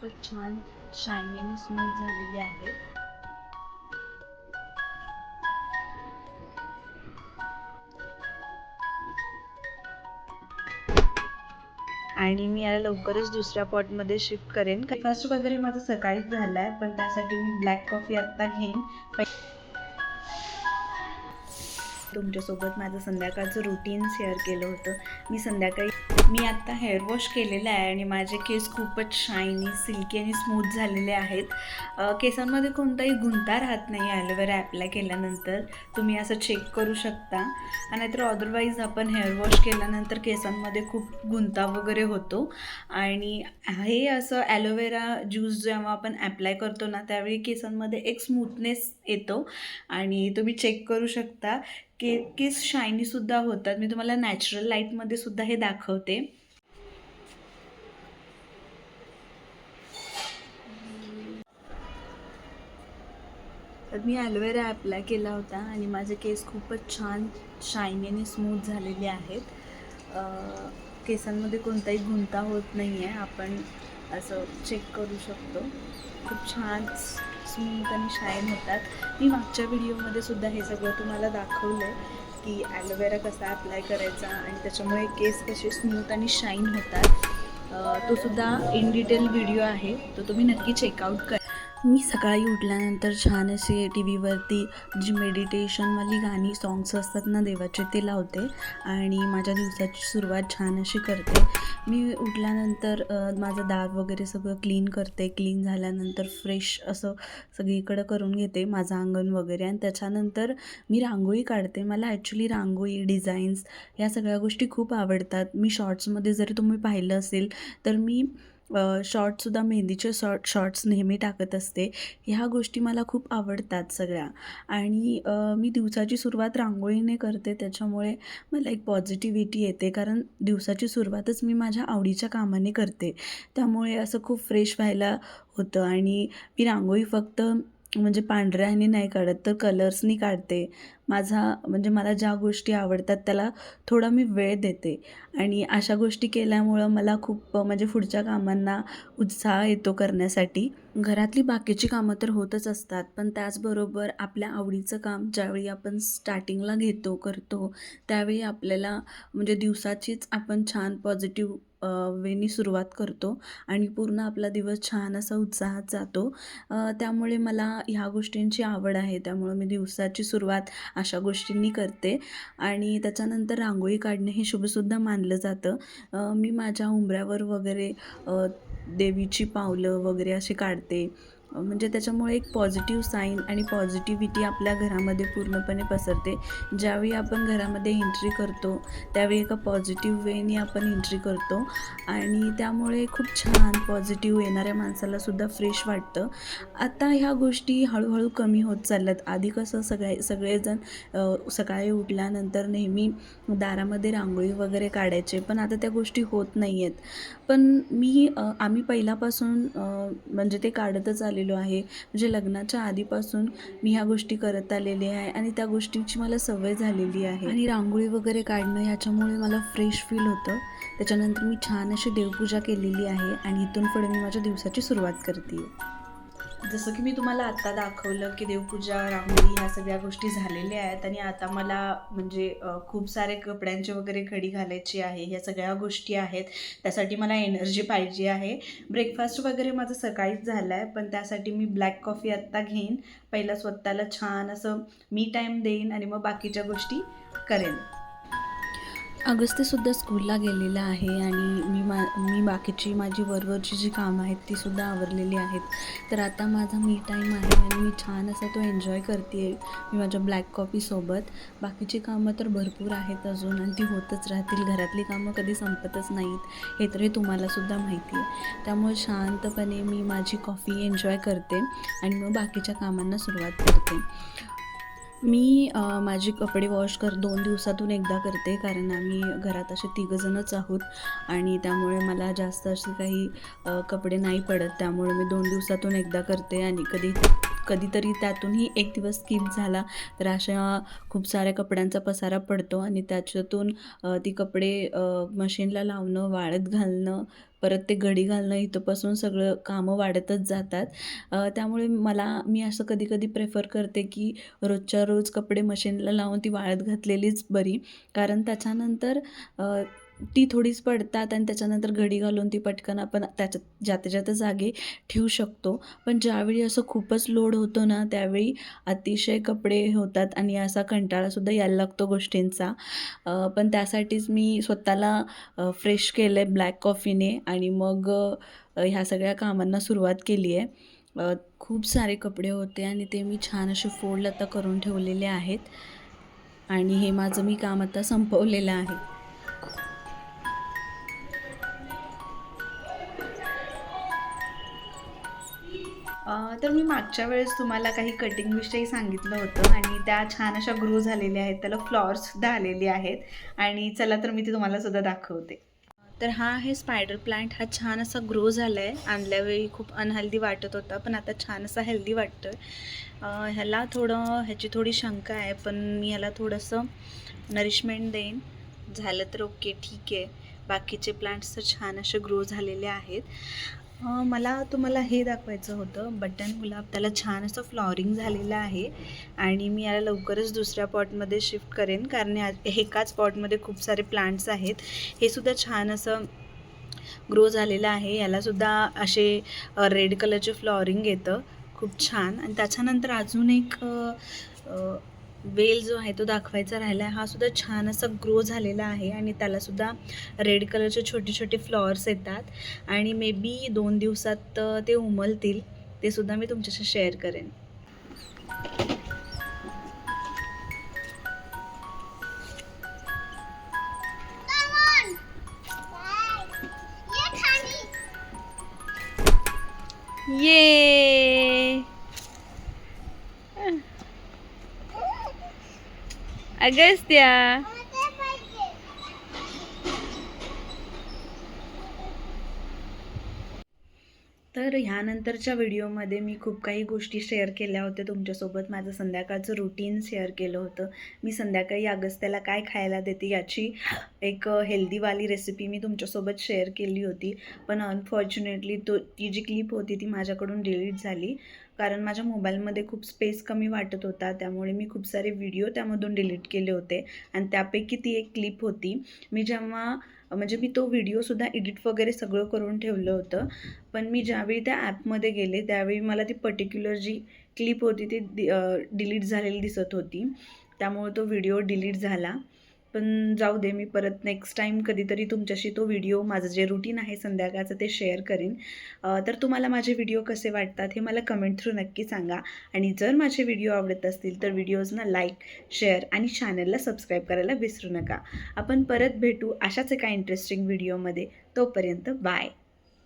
खूपच छान शायनी आणि स्मूथ झालेली आहे. आणि मी याला लवकरच दुसऱ्या पॉटमध्ये शिफ्ट करेन. फर्स्ट वगैरे माझं सकाळीच झालं आहे पण त्यासाठी मी ब्लॅक कॉफी आत्ता घेईन. तुमच्यासोबत माझं संध्याकाळचं रुटीन शेअर केलं होतं. मी संध्याकाळी मी आत्ता हेअर वॉश केलेलं आहे आणि माझे केस खूपच शायनी सिल्की आणि स्मूथ झालेले आहेत. केसांमध्ये कोणताही गुंता राहत नाही ॲलोवेरा ॲप्लाय केल्यानंतर. तुम्ही असं चेक करू शकता. आणि नाहीतर अदरवाईज आपण हेअर वॉश केल्यानंतर केसांमध्ये खूप गुंता वगैरे होतो. आणि हे असं ॲलोवेरा ज्यूस जेव्हा आपण ॲप्लाय करतो ना त्यावेळी केसांमध्ये एक स्मूथनेस येतो. आणि तुम्ही चेक करू शकता. के केस शायनीसुद्धा होतात. मी तुम्हाला नॅचरल लाईटमध्ये सुद्धा हे दाखवते. तर मी ॲलोवेरा ॲप्लाय केला होता आणि माझे केस खूपच छान शायनी आणि स्मूथ झालेले आहेत. केसांमध्ये कोणताही गुंता होत नाही आहे आपण असं चेक करू शकतो. खूप छान स्मूथ आणि शाईन होतात. मी मागच्या व्हिडिओमध्ये सुद्धा हे सगळं तुम्हाला दाखवलं आहे की ॲलोवेरा कसा अप्लाय करायचा आणि त्याच्यामुळे केस कसे स्मूथ आणि शाईन होतात. तो सुद्धा इन डिटेल व्हिडिओ आहे. तो तुम्ही नक्की चेकआउट करा. मी सकाळी उठल्यानंतर छान असे टी व्हीवरती जी मेडिटेशनवाली गाणी सॉंग्स असतात ना देवाचे ते लावते आणि माझ्या दिवसाची सुरुवात छान अशी करते. मी उठल्यानंतर माझं दार वगैरे सगळं क्लीन करते. क्लीन झाल्यानंतर फ्रेश असं सगळीकडं करून घेते माझं अंगण वगैरे आणि त्याच्यानंतर मी रांगोळी काढते. मला ॲक्च्युली रांगोळी डिझाईन्स या सगळ्या गोष्टी खूप आवडतात. मी शॉर्ट्समध्ये जरी तुम्ही पाहिलं असेल तर मी शॉर्टसुद्धा मेहंदीचे शॉर्ट शॉर्ट्स नेहमी टाकत असते. ह्या गोष्टी मला खूप आवडतात सगळ्या. आणि मी दिवसाची सुरुवात रांगोळीने करते त्याच्यामुळे मला एक पॉझिटिव्हिटी येते. कारण दिवसाची सुरुवातच मी माझ्या आवडीच्या कामाने करते. त्यामुळे असं खूप फ्रेश व्हायला होतं. आणि मी रांगोळी फक्त म्हणजे पांढऱ्याने नाही काढत तर कलर्सनी काढते. माझा म्हणजे मला ज्या गोष्टी आवडतात त्याला थोडा मी वेळ देते. आणि अशा गोष्टी केल्यामुळं मला खूप म्हणजे पुढच्या कामांना उत्साह येतो करण्यासाठी. घरातली बाकीची कामं तर होतच असतात पण त्याचबरोबर आपल्या आवडीचं काम ज्यावेळी आपण स्टार्टिंगला घेतो करतो त्यावेळी आपल्याला म्हणजे दिवसाचीच आपण छान पॉझिटिव्ह वेनी सुरुवात करतो आणि पूर्ण आपला दिवस छान असा उत्साहात जातो. त्यामुळे मला ह्या गोष्टींची आवड आहे. त्यामुळे मी दिवसाची सुरुवात अशा गोष्टींनी करते. आणि त्याच्यानंतर रांगोळी काढणे हे शुभसुद्धा मानलं जातं. मी माझ्या उंबऱ्यावर वगैरे देवीची पावलं वगैरे अशी काढते. म्हणजे त्याच्यामुळे एक पॉझिटिव्ह साईन आणि पॉझिटिव्हिटी आपल्या घरामध्ये पूर्णपणे पसरते. ज्यावेळी आपण घरामध्ये एंट्री करतो त्यावेळी एका पॉझिटिव्ह वेनी आपण एंट्री करतो. आणि त्यामुळे खूप छान पॉझिटिव्ह येणाऱ्या माणसालासुद्धा फ्रेश वाटतं. आता ह्या गोष्टी हळूहळू कमी होत चालल्यात. आधी कसं सगळे सगळेजण सकाळी उठल्यानंतर नेहमी दारामध्ये रांगोळी वगैरे काढायचे. पण आता त्या गोष्टी होत नाही आहेत पण मी आम्ही पहिल्यापासून म्हणजे ते काढतच आले आलेलो आहे. म्हणजे लग्नाच्या आधीपासून मी ह्या गोष्टी करत आलेली आहे आणि त्या गोष्टींची मला सवय झालेली आहे. आणि रांगोळी वगैरे काढणं ह्याच्यामुळे मला फ्रेश फील होतं. त्याच्यानंतर मी छान अशी देवपूजा केलेली आहे आणि इथून पुढे मी माझ्या दिवसाची सुरुवात करते जसं की मी तुम्हाला आत्ता दाखवलं की देवपूजा रांगोळी ह्या सगळ्या गोष्टी झालेल्या आहेत आणि आता मला म्हणजे खूप सारे कपड्यांचे वगैरे घडी घालायची आहे ह्या सगळ्या गोष्टी आहेत. त्यासाठी मला एनर्जी पाहिजे आहे. ब्रेकफास्ट वगैरे माझं सकाळीच झालं आहे पण त्यासाठी मी ब्लॅक कॉफी आत्ता घेईन. पहिला स्वतःला छान असं मी टाईम देईन आणि मग बाकीच्या गोष्टी करेन. अगस्तीसुद्धा स्कूलला गेलेला आहे आणि मी मा मी बाकीची माझी वरवरची जी कामं आहेत ती सुद्धा आवरलेली आहेत. तर आता माझा मी टाईम आहे आणि मी छान असा तो एन्जॉय करते आहे मी माझ्या ब्लॅक कॉफीसोबत बाकीची कामं तर भरपूर आहेत अजून आणि ती होतच राहतील. घरातली कामं कधी संपतच नाहीत. हे तर हे तुम्हालासुद्धा माहिती आहे. त्यामुळे शांतपणे मी माझी कॉफी एन्जॉय करते आणि मग बाकीच्या कामांना सुरुवात करते. मी माझे कपडे वॉश कर दोन दिवसातून एकदा करते कारण आम्ही घरात असे तिघंजणच आहोत. आणि त्यामुळे मला जास्त असे काही कपडे नाही पडत त्यामुळे मी दोन दिवसातून एकदा करते आणि कधी कधीतरी त्यातूनही एक दिवस स्किप झाला तर अशा खूप साऱ्या कपड्यांचा पसारा पडतो आणि त्याच्यातून ती कपडे मशीनला लावणं वाळत घालणं परत ते घडी घालणं इथंपासून सगळं कामं वाढतच जातात. त्यामुळे मला मी असं कधी कधी प्रेफर करते की रोजच्या रोज कपडे मशीनला लावून ती वाळत घातलेलीच बरी. कारण त्याच्यानंतर ती थोडीच पडतात आणि त्याच्यानंतर घडी घालून ती पटकन आपण त्याच्यात ज्याच्या ज्याच्या जागे ठेवू शकतो. पण ज्यावेळी असं खूपच लोड होतो ना त्यावेळी अतिशय कपडे होतात आणि असा कंटाळासुद्धा यायला लागतो गोष्टींचा. पण त्यासाठीच मी स्वतःला फ्रेश केलं आहे ब्लॅक कॉफीने आणि मग ह्या सगळ्या कामांना सुरुवात केली आहे खूप सारे कपडे होते आणि ते मी छान असे फोल्ड आता करून ठेवलेले आहेत आणि हे माझं मी काम आता संपवलेलं आहे. तर मी मागच्या वेळेस तुम्हाला काही कटिंगविषयी सांगितलं होतं आणि त्या छान अशा ग्रो झालेल्या आहेत. त्याला फ्लॉवरसुद्धा आलेले आहेत. आणि चला तर मी ते तुम्हाला सुद्धा दाखवते. तर हा आहे स्पायडर प्लांट हा छान असा ग्रो झाला आहे आणल्यावेळी खूप अनहेल्दी वाटत होता पण आता छान असा हेल्दी वाटतो आहे ह्याला थोडं ह्याची थोडी शंका आहे पण मी ह्याला थोडंसं नरिशमेंट देईन. झालं तर ओके ठीक आहे. बाकीचे प्लांट्स तर छान असे ग्रो झालेले आहेत. मला तुम्हाला हे दाखवायचं होतं. बटन गुलाब त्याला छान असं फ्लॉरिंग झालेलं आहे. आणि मी याला लवकरच दुसऱ्या पॉटमध्ये शिफ्ट करेन. कारण एकाच पॉटमध्ये खूप सारे प्लांट्स आहेत. हे सुद्धा छान असं ग्रो झालेलं आहे. यालासुद्धा असे रेड कलरचे फ्लॉरिंग येतं. खूप छान. आणि त्याच्यानंतर अजून एक वेल जो आहे तो दाखवायचा राहिला आहे हा सुद्धा छान असा ग्रो झालेला आहे आणि त्यालासुद्धा रेड कलरचे छोटे छोटे फ्लॉवर्स येतात. आणि मे बी दोन दिवसात ते उमलतील. ते सुद्धा मी तुमच्याशी शेअर करेन. ये अगस्त्या तर ह्यानंतरच्या व्हिडिओमध्ये मी खूप काही गोष्टी शेअर केल्या होत्या तुमच्यासोबत. माझं संध्याकाळचं रुटीन शेअर केलं होतं. मी संध्याकाळी अगस्त्याला काय खायला देते याची एक हेल्दीवाली रेसिपी मी तुमच्यासोबत शेअर केली होती. पण अनफॉर्च्युनेटली तो ती जी क्लिप होती ती माझ्याकडून डिलीट झाली. कारण माझ्या मोबाईलमध्ये खूप स्पेस कमी वाटत होता. त्यामुळे मी खूप सारे व्हिडिओ त्यामधून डिलीट केले होते. आणि त्यापैकी ती एक क्लिप होती. मी जेव्हा म्हणजे मी तो व्हिडिओसुद्धा एडिट वगैरे सगळं करून ठेवलं होतं. पण मी ज्यावेळी त्या ॲपमध्ये गेले त्यावेळी मला ती पर्टिक्युलर जी क्लिप होती ती डिलीट झालेली दिसत होती. त्यामुळे तो व्हिडिओ डिलीट झाला. पण जाऊ दे मी परत नेक्स्ट टाईम कधीतरी तुमच्याशी तो व्हिडिओ माझं जे रुटीन आहे संध्याकाळचं ते शेअर करीन. तर तुम्हाला माझे व्हिडिओ कसे वाटतात हे मला कमेंट थ्रू नक्की सांगा. आणि जर माझे व्हिडिओ आवडत असतील तर व्हिडिओजना लाईक शेअर आणि चॅनलला सबस्क्राईब करायला विसरू नका. आपण परत भेटू अशाच एका इंटरेस्टिंग व्हिडिओमध्ये तोपर्यंत बाय